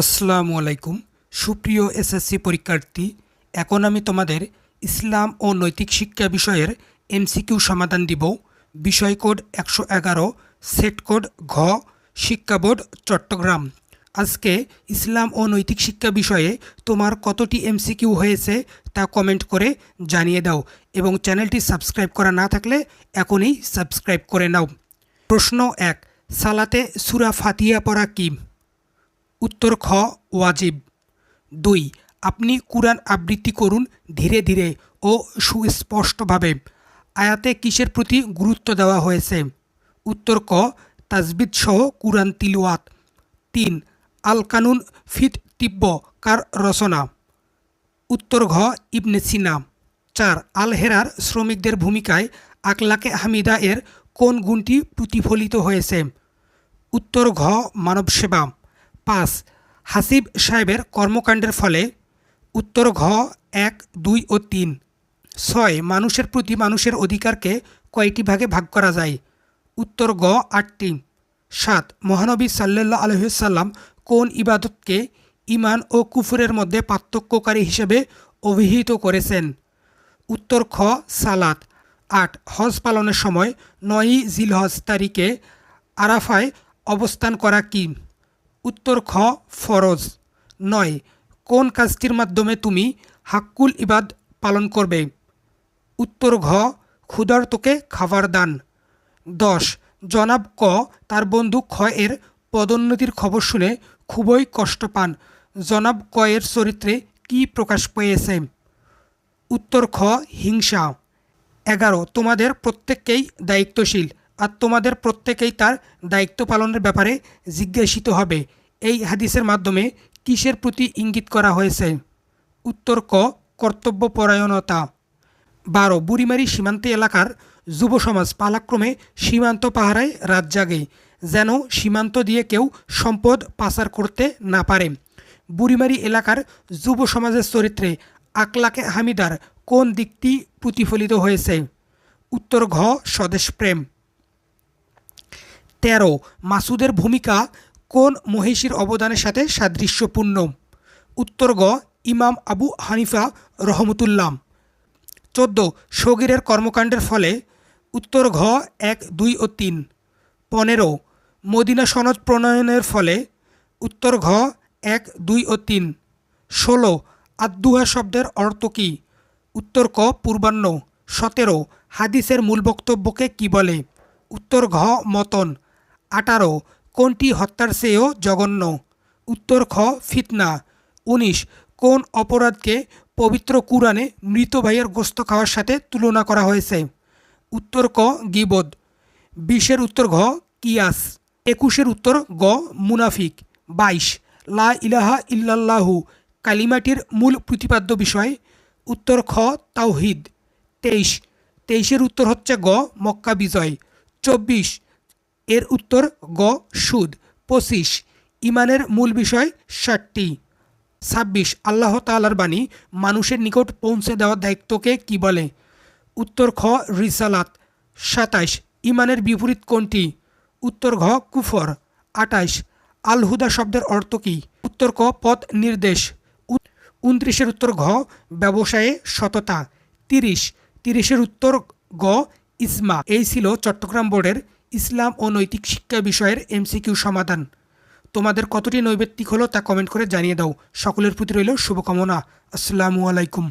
আসসালামু আলাইকুম। সুপ্রিয় এসএসসি পরীক্ষার্থী, এখন আমি তোমাদের ইসলাম ও নৈতিক শিক্ষা বিষয়ের এমসিকিউ সমাধান দিব। বিষয় কোড একশো এগারো, সেট কোড ঘ, শিক্ষা বোর্ড চট্টগ্রাম। আজকে ইসলাম ও নৈতিক শিক্ষা বিষয়ে তোমার কতটি এমসিকিউ হয়েছে তা কমেন্ট করে জানিয়ে দাও এবং চ্যানেলটি সাবস্ক্রাইব করা না থাকলে এখনই সাবস্ক্রাইব করে নাও। প্রশ্ন এক, সালাতে সুরা ফাতিয়া পড়া কী? উত্তর খ, ওয়াজিব। দুই, আপনি কুরআন আবৃত্তি করুন ধীরে ধীরে ও সুস্পষ্টভাবে। আয়াতে কিসের প্রতি গুরুত্ব দেওয়া হয়েছে? উত্তর ক, তাজবিদ সহ কুরআন তিলওয়াত। তিন আল কানুন ফিত তিব্ব, কার রচনা? উত্তর ঘ, ইবনে সিনা। চার আল হেরার শ্রমিকদের ভূমিকায় আকলাকে হামিদা এর কোন গুণটি প্রতিফলিত হয়েছে? উত্তর ঘ মানব সেবা পাঁচ হাসিব সাহেবের কর্মকাণ্ডের ফলে উত্তর ঘ, এক, দুই ও তিন। ছয়, মানুষের প্রতি মানুষের অধিকারকে কয়টি ভাগে ভাগ করা যায়? উত্তর গ আটটি। সাত, মহানবী সাল্লাহ আলহিসাল্লাম কোন ইবাদতকে ইমান ও কুফুরের মধ্যে পার্থক্যকারী হিসেবে অভিহিত করেছেন? উত্তর খ, সালাত। আট, হজ পালনের সময় নয়ই জিলহজ তারিখে আরাফায় অবস্থান করা কি? উত্তর খ, ফরজ। নয়, কোন কাজটির মাধ্যমে তুমি হাক্কুল ইবাদ পালন করবে? উত্তর ঘ, ক্ষুধার্তকে খাবার দান। দশ, জনাব ক, তার বন্ধু খ এর পদোন্নতির খবর শুনে খুবই কষ্ট পান। জনাব ক এর চরিত্রে কি প্রকাশ পেয়েছে? উত্তর খ, হিংসা। এগারো, তোমাদের প্রত্যেককেই দায়িত্বশীল। আর তোমাদের প্রত্যেকেই তার দায়িত্ব পালনের ব্যাপারে জিজ্ঞাসিত হবে। এই হাদিসের মাধ্যমে কিসের প্রতি ইঙ্গিত করা হয়েছে? উত্তর ক, কর্তব্যপরায়ণতা। বারো, বুড়িমারি সীমান্ত এলাকার যুব সমাজ পালাক্রমে সীমান্ত পাহারায় রাত জাগে, যেন সীমান্ত দিয়ে কেউ সম্পদ পাচার করতে না পারে। বুড়িমারি এলাকার যুব সমাজের চরিত্রে আকলাকে হামিদার কোন দিকটি প্রতিফলিত হয়েছে? উত্তর ঘ স্বদেশপ্রেম তেরো, মাসুদের ভূমিকা কোন মহিষীর অবদানের সাথে সাদৃশ্যপূর্ণ? উত্তর গ, ইমাম আবু হানিফা রহমতুল্লাম। চোদ্দ, সগিরের কর্মকাণ্ডের ফলে? উত্তর ঘ, এক, দুই ও তিন। পনেরো, মদিনা সনদ প্রণয়নের ফলে? উত্তর ঘ, এক, দুই ও তিন। ষোলো আদুহা শব্দের অর্থ কী? উত্তর ক, পূর্বাহ্ন। সতেরো, হাদিসের মূল বক্তব্যকে কি বলে? উত্তর ঘ, মতন। আঠারো, কোনটি হত্যার চেয়েও জঘন্য? উত্তর খ, ফিতনা। উনিশ, কোন অপরাধকে পবিত্র কুরআনে মৃত ভাইয়ের গোস্ত খাওয়ার সাথে তুলনা করা হয়েছে? উত্তর ক, গিবদ। বিশের উত্তর ঘ, কিয়াস। একুশের উত্তর গ, মুনাফিক। বাইশ, লা ইলাহা ইল্লাল্লাহু। কালিমাটির মূল প্রতিপাদ্য বিষয়। উত্তর খ, তাওহিদ। তেইশ, তেইশের উত্তর হচ্ছে গ, মক্কা বিজয়। চব্বিশ এর উত্তর গ, সুদ, পঁচিশ। ইমানের মূল বিষয় ষাটটি। ছাব্বিশ, আল্লাহ তালার বাণী, মানুষের নিকট পৌঁছে দেওয়ার দায়িত্বকে কি বলে? উত্তর খ, রিসালাত। সাতাইশ, ইমানের বিপরীত কোনটি? উত্তর ঘ, কুফর। আটাইশ আলহুদা শব্দের অর্থ কী? উত্তর ক, পথ নির্দেশ। উনত্রিশের উত্তর ঘ, ব্যবসায়ে সততা। তিরিশ, তিরিশের উত্তর গ ইসমা এই ছিল চট্টগ্রাম বোর্ডের ইসলাম ও নৈতিক শিক্ষা বিষয়ের এমসিকিউ সমাধান। তোমাদের কতটি নৈবেত্তিক হলো তা কমেন্ট করে জানিয়ে দাও। সকলের প্রতি রইল শুভকামনা। আসসালামু আলাইকুম।